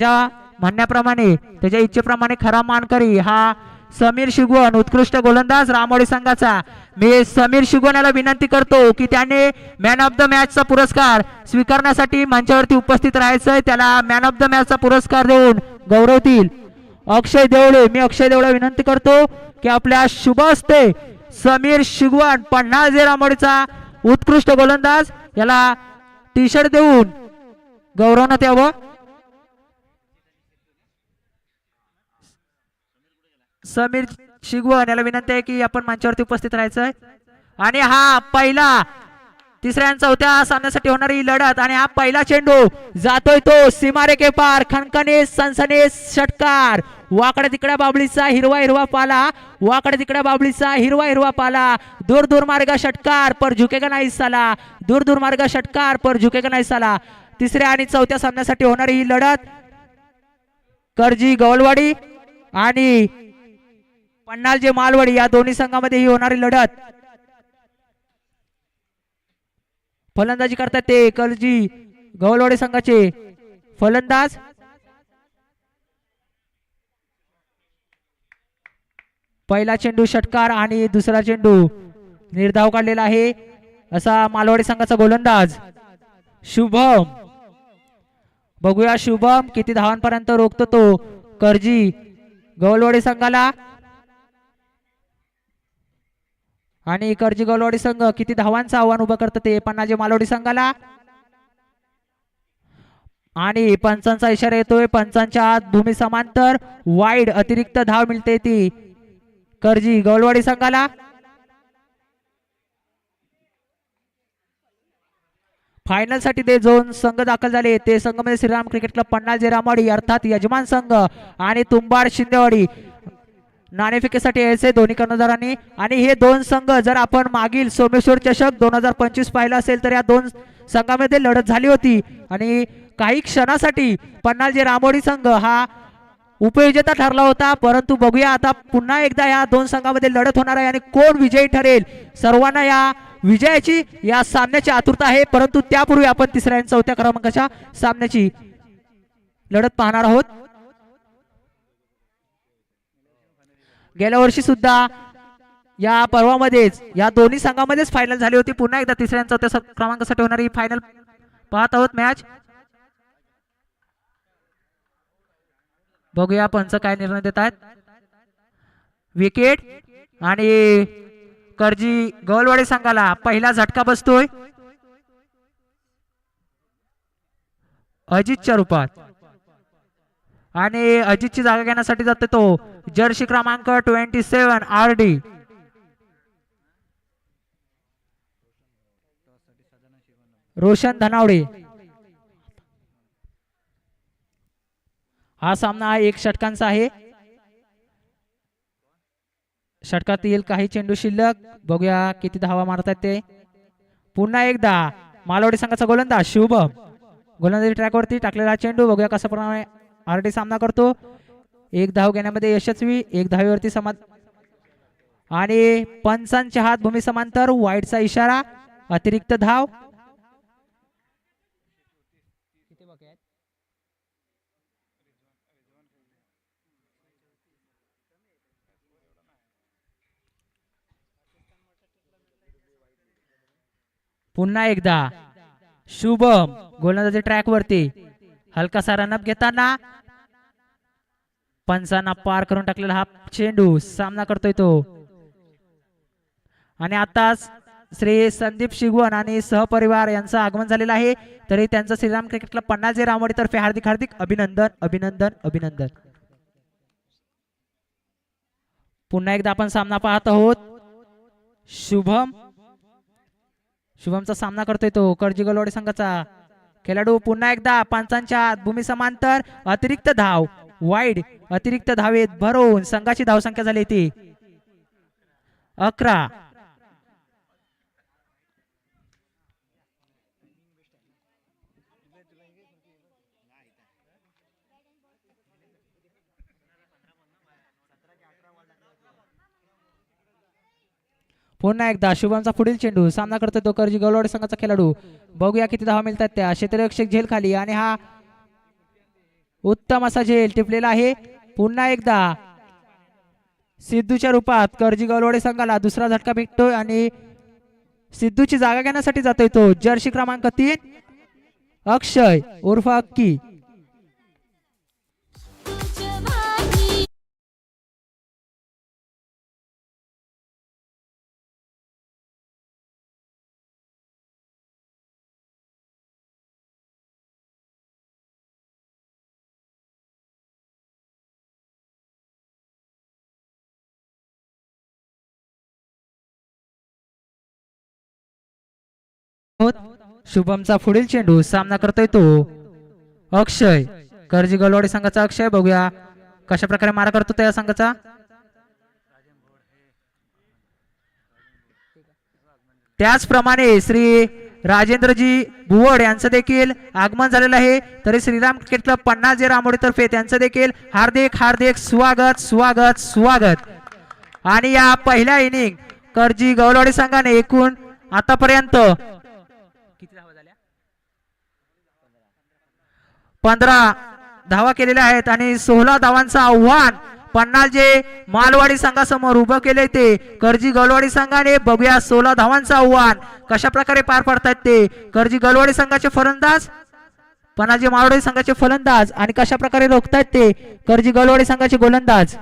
त्या म्हणण्याप्रमाणे त्याच्या इच्छेप्रमाणे खरा मानकरी हा समीर शिगवण उत्कृष्ट गोलंदाज रामोडी संघाचा. मी समीर शिगवण याला विनंती करतो की त्याने मॅन ऑफ द मॅचचा पुरस्कार स्वीकारण्यासाठी मंचावरती उपस्थित राहायचंय. त्याला मॅन ऑफ द मॅचचा पुरस्कार देऊन गौरवतील. अक्षय देवळे मी अक्षय देवळे विनंती करतो की आपल्या शुभ हस्ते समीर शिगवण पन्हाळ जे रामोडीचा उत्कृष्ट गोलंदाज याला टी शर्ट देऊन गौरवण्यात यावं. समीर शिगवण याला विनंती आहे की आपण मंचावरती उपस्थित राहायचंय. आणि हा पहिला तिसऱ्या आणि चौथ्या सामन्यासाठी होणारी लढत आणि हा पहिला चेंडू जातोय तो सीमारेखे पार खणखणे सनसने षटकार. वाकड्या तिकड्या बाबळीचा हिरवा हिरवा पाला. वाकड्या तिकड्या बाबळीचा हिरवा हिरवा पाला. दूर दूर मार्ग षटकार पर झुकेगा नाही साला. दूर दूर मार्ग षटकार पर झुकेगा नाही साला. तिसऱ्या आणि चौथ्या सामन्यासाठी होणारी ही लढत. करजी गवलवाडी आणि पन्नालजे मालवडी या दोन्ही संघामध्ये ही होणारी लढत. फलंदाजी करतात ते करजी गवलवाडी संघाचे. फलंदाज. पहिला चेंडू षटकार आणि दुसरा चेंडू निर्धाव काढलेला आहे. असा मालवाडी संघाचा गोलंदाज. शुभम. बघूया शुभम किती धावांपर्यंत रोखतो तो. कर्जी गवलवाडी संघाला. आणि इकडची गौलवाडी संघ किती धावांचं आव्हान उभं करतं ते पन्नाजी मालवडी संघाला. आणि पंचांचा इशारा येतोय पंचांच्या आत भूमी समांतर वाईड अतिरिक्त धाव मिळते ती करजी गौलवाडी संघाला. फायनलसाठी ते दोन संघ दाखल झाले. ते संघ श्रीराम क्रिकेट क्लब पन्नास रामवाडी अर्थात यजमान संघ आणि तुंबाड शिंदेवाडी. नाणेफेकीसाठी यायचे दोन्ही कर्णधारांनी. आणि हे दोन संघ जर आपण मागील सोमेश्वर चषक दोन हजार पंचवीस पाहिला असेल तर या दोन संघामध्ये लढत झाली होती. आणि काही क्षणासाठी पन्नालजी रामोडी संघ हा उपविजेता ठरला होता. परंतु बघूया आता पुन्हा एकदा या दोन संघामध्ये लढत होणार आहे आणि कोण विजयी ठरेल. सर्वांना या विजयाची या सामन्याची आतुरता आहे. परंतु त्यापूर्वी आपण तिसऱ्या आणि चौथ्या क्रमांकाच्या सामन्याची लढत पाहणार आहोत. गेल्या वर्षी सुद्धा या पर्वामध्येच या दोन्ही संघामध्येच फायनल झाली होती. पुन्हा एकदा तिसऱ्या चौथ्या क्रमांकासाठी होणारी फायनल पाहत आहोत मॅच बघूया पंच काय निर्णय देत आहेत. विकेट आणि करजी गवलवाडी संघाला पहिला झटका बसतोय. अजितच्या रूपात. आणि अजितची जागा घेण्यासाठी जाते तो जर्सी क्रमांक twenty seven R D. Roshan Dhanawade. हा सामना एक षटकांचा आहे. षटकात येईल काही चेंडू शिल्लक. बघूया किती धावा मारतात ते. पुन्हा एकदा मालवडी संघाचा गोलंदाज शुभम. गोलंदाजी ट्रॅकवरती टाकलेला चेंडू बघूया कसा प्रमाणे आरडी सामना करतो. एक धाव घेण्यामध्ये यशस्वी एक धावेवरती समान आणि पंचांच्या हात भूमी समांतर वाईटचा इशारा अतिरिक्त धाव. पुन्हा एकदा शुभम गोलंदाजी ट्रॅक वरती हलकासा रनअप घेताना पंचांना पार करून टाकलेला हा चेंडू सामना करतोय तो. आणि आताच श्री संदीप शिगवण आणि सहपरिवार यांचं आगमन झालेलं आहे. तरी त्यांचं श्रीराम क्रिकेट क्लब पन्नास रामवाडी तर्फे हार्दिक हार्दिक अभिनंदन अभिनंदन अभिनंदन. पुन्हा एकदा आपण सामना पाहत आहोत. शुभम शुभमचा सामना करतोय तो कर्जी गलवाडी संघाचा. खेळाडू पुन्हा एकदा पंचांच्या भूमी समांतर अतिरिक्त धाव. वाईड अतिरिक्त धावेत भरवून संघाची धावसंख्या झाली ती. अकरा. पुन्हा एकदा शुभमचा पुढील चेंडू सामना करतोय तो कर्जी गवलवाडी संघाचा खेळाडू. बघूया किती धावा मिळतात त्या. क्षेत्ररक्षक झेल खाली आणि हा उत्तम असा झेल टिपलेला आहे. पुन्हा एकदा सिद्धूच्या रूपात करजी गलवाडे संघाला दुसरा झटका भेटतोय आणि सिद्धूची जागा घेण्यासाठी जातोय तो. जर्सी क्रमांक तीन. अक्षय उर्फ अक्की. आहोत. शुभमचा पुढील चेंडू सामना करतोय तो अक्षय. करजी गलवाडी संघाचा अक्षय बघूया कशा प्रकारे मारा करतो त्या संघाचा. त्याचप्रमाणे श्री राजेंद्रजी भुवड यांचं देखील आगमन झालेलं आहे. तरी श्रीराम क्रिकेट क्लब पन्नास जे रामोडी त्यांचं देखील हार्दिक हार्दिक स्वागत स्वागत स्वागत. आणि या पहिल्या इनिंग करजी गौलवाडी संघाने एकूण आतापर्यंत किती धावा झाल्या पंधरा धावा केलेल्या आहेत आणि सोळा धावांचं आव्हान पन्नाल जे मालवाडी संघासमोर उभं केले ते. करजी गलवाडी संघाने बघूया सोळा धावांचं आव्हान कशा प्रकारे पार पडतायत ते. करजी गलवाडी संघाचे फलंदाज पन्नाजी मालवाडी संघाचे फलंदाज आणि कशा प्रकारे रोखतायत ते. कर्जी गलवाडी संघाचे गोलंदाज.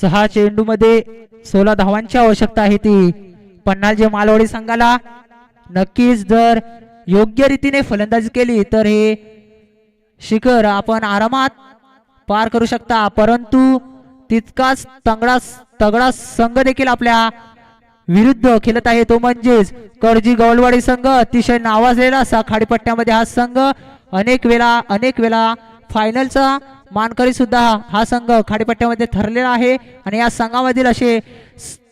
सहा चेंडू मध्ये सोळा धावांची आवश्यकता आहे ती. पन्नालजी मालवडी मालवाडी संघाला नक्कीच जर योग्य रीतीने फलंदाजी केली तर हे शिखर आपण आरामात पार करू शकता. परंतु तितकाच तंगडा तगडा संघ देखील आपल्या विरुद्ध खेळत आहे. तो म्हणजेच करजी गवलवाडी संघ. अतिशय नावाजलेला असा खाडीपट्ट्यामध्ये हा संघ अनेक वेळा अनेक वेळा फायनलचा मानकरी सुद्धा हा संघ खाडीपट्ट्यामध्ये ठरलेला आहे. आणि या संघामधील असे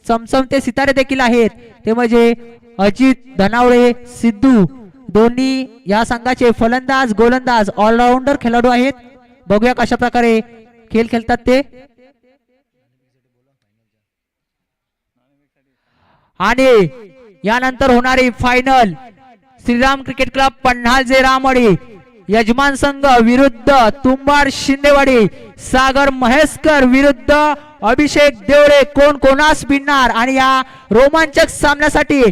चमचमते सितारे देखील आहेत. ते म्हणजे अजित धनावळे सिद्धू दोन्ही या संघाचे फलंदाज गोलंदाज ऑलराऊंडर खेळाडू आहेत. बघूया कशा प्रकारे खेळ खेळतात ते. आणि यानंतर होणारी final Shriram cricket club Panhalje रामडी यजमान संघ विरुद्ध तुंबाड शिंदेवाडी सागर महेशकर विरुद्ध अभिषेक देवळे कोण कोणास भिडणार? आणि या रोमांचक सामन्यासाठी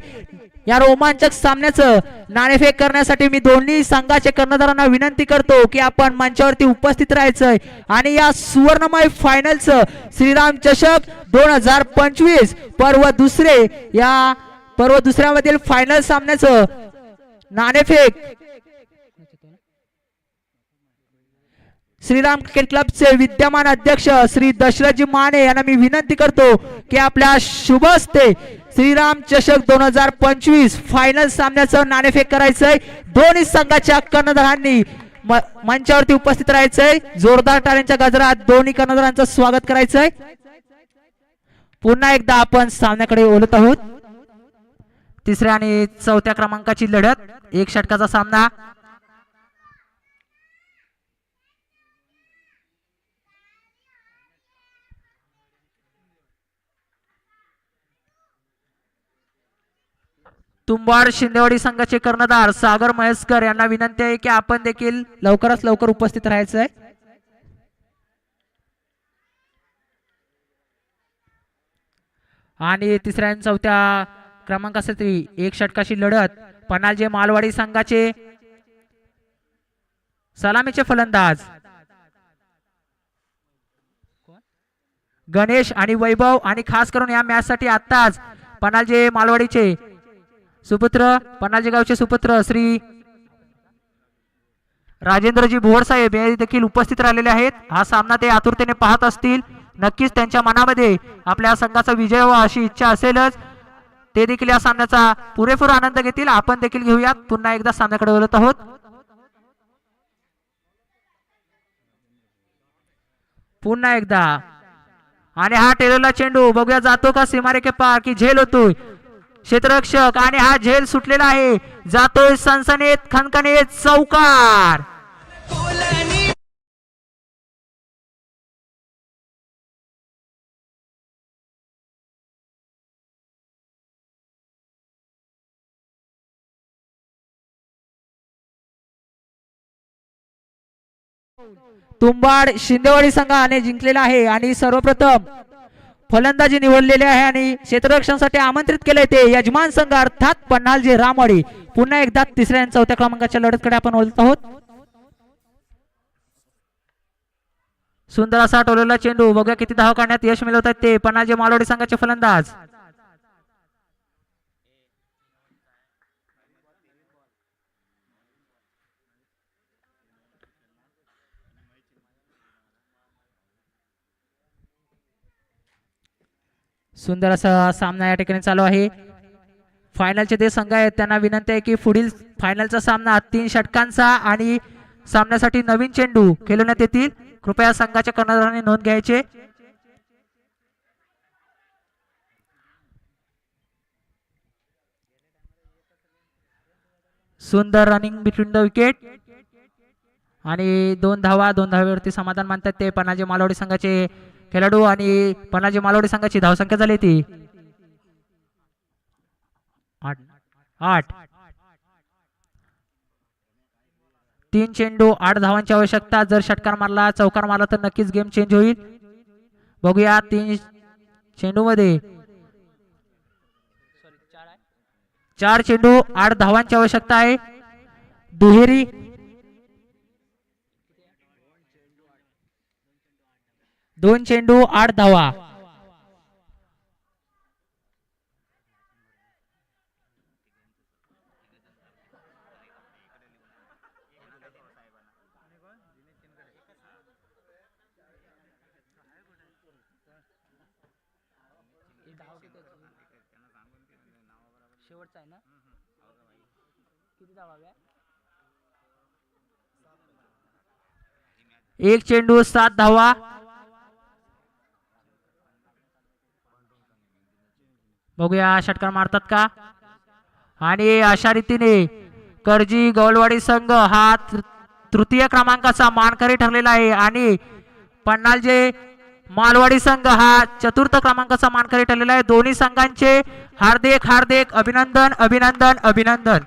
या रोमांचक सामन्याचं नाणेफेक करण्यासाठी मी दोन्ही संघाचे कर्णधारांना विनंती करतो की आपण मंचावरती उपस्थित राहायचंय. आणि या सुवर्णमय फायनलचं श्रीराम चषक दोन हजार पंचवीस पर्व दुसरे या पर्व दुसऱ्यामधील फायनल सामन्याचं नाणेफेक श्रीराम क्रिकेट क्लबचे विद्यमान अध्यक्ष श्री दशरथजी माने यांना मी विनंती करतो की आपल्या शुभ हस्ते श्रीराम चषक दोन हजार पंचवीस फायनल सामन्याचं नाणेफेक करायचंय. दोन्ही संघाच्या कर्णधारांनी म- मंचावरती उपस्थित राहायचंय. जोरदार टाळ्यांच्या गजरात दोन्ही कर्णधारांचं स्वागत करायचंय. पुन्हा एकदा आपण सामन्याकडे ओलत आहोत. तिसऱ्या आणि चौथ्या क्रमांकाची लढत. एक षटकाचा सामना. तुंबाड शिंदेवाडी संघाचे कर्णधार सागर महेशकर यांना विनंती आहे की आपण देखील लवकरात लवकर उपस्थित राहायचं आहे आणि तिसऱ्या आणि चौथ्या क्रमांकासाठी एक षटकाशी लढत पनालजे मालवाडी संघाचे सलामीचे फलंदाज. गणेश आणि वैभव आणि खास करून या मॅच साठी आत्ताच पनालजे मालवाडीचे सुपुत्र पन्नाजी गावचे सुपुत्र श्री राजेंद्रजी भोर साहेब हे देखील उपस्थित राहिलेले आहेत. हा सामना ते आतुरतेने पाहत असतील. नक्कीच त्यांच्या मनामध्ये आपल्या संघाचा विजय व्हावा अशी इच्छा असेलच. ते देखील या सामन्याचा पुरेपूर आनंद घेतील. आपण देखील घेऊयात. पुन्हा एकदा सामन्याकडे बोलत आहोत. पुन्हा एकदा. आणि हा टेलरला चेंडू. बघूया जातो का सीमारेखे पार की झेल होतोय. क्षेत्ररक्षक आणि हा झेल सुटलेला आहे. जातोय सनसनेत खनखनेत चौकार. तुंबाड शिंदेवाडी संघाने जिंकलेला आहे आणि सर्वप्रथम फलंदाजी निवडलेली आहे आणि क्षेत्ररक्षणासाठी आमंत्रित केले ते यजमान संघ अर्थात पन्हालजी रामवाडी. पुन्हा एकदा तिसऱ्या आणि चौथ्या क्रमांकाच्या लढतकडे आपण बोलत आहोत. सुंदर असा टोलेला चेंडू. बघूया किती धाव काढण्यात यश मिळवतात ते. पन्हालजी मालवडी संघाचे फलंदाज. सुंदर असा सामना या ठिकाणी चालू आहे. फायनलचे जे संघ आहेत त्यांना विनंती आहे की पुढील फायनलचा सामना तीन षटकांचा आणि सामन्यासाठी नवीन चेंडू खेळवण्यात येतील. कृपया संघाच्या कर्णधाराने नोंद घ्यायचे. सुंदर रनिंग बिटवीन द विकेट आणि दोन धावा दोन धाव्यावरती समाधान मानतात ते पनाजी मालवडी संघाचे खेळाडू आणि पणाजी मालवडी संघाची धावसंख्या झाली ती आठ आठ. तीन चेंडू आठ धावांची आवश्यकता. जर षटकार मारला चौकार मारला तर नक्कीच गेम चेंज होईल. बघूया तीन चेंडू मध्ये चार चेंडू आठ धावांची आवश्यकता आहे. दुहेरी दोन चेंडू आठ धावा. शेवटचा आहे ना? किती धावा एक चेंडू सात धावा. बघूया षटकार मारतात का? आणि अशा रीतीने करजी गौलवाडी संघ हा तृतीय क्रमांकाचा मानकरी ठरलेला आहे. आणि पन्नालजे मालवाडी संघ हा चतुर्थ क्रमांकाचा मानकरी ठरलेला आहे. दोन्ही संघांचे हार्दिक हार्दिक अभिनंदन अभिनंदन अभिनंदन.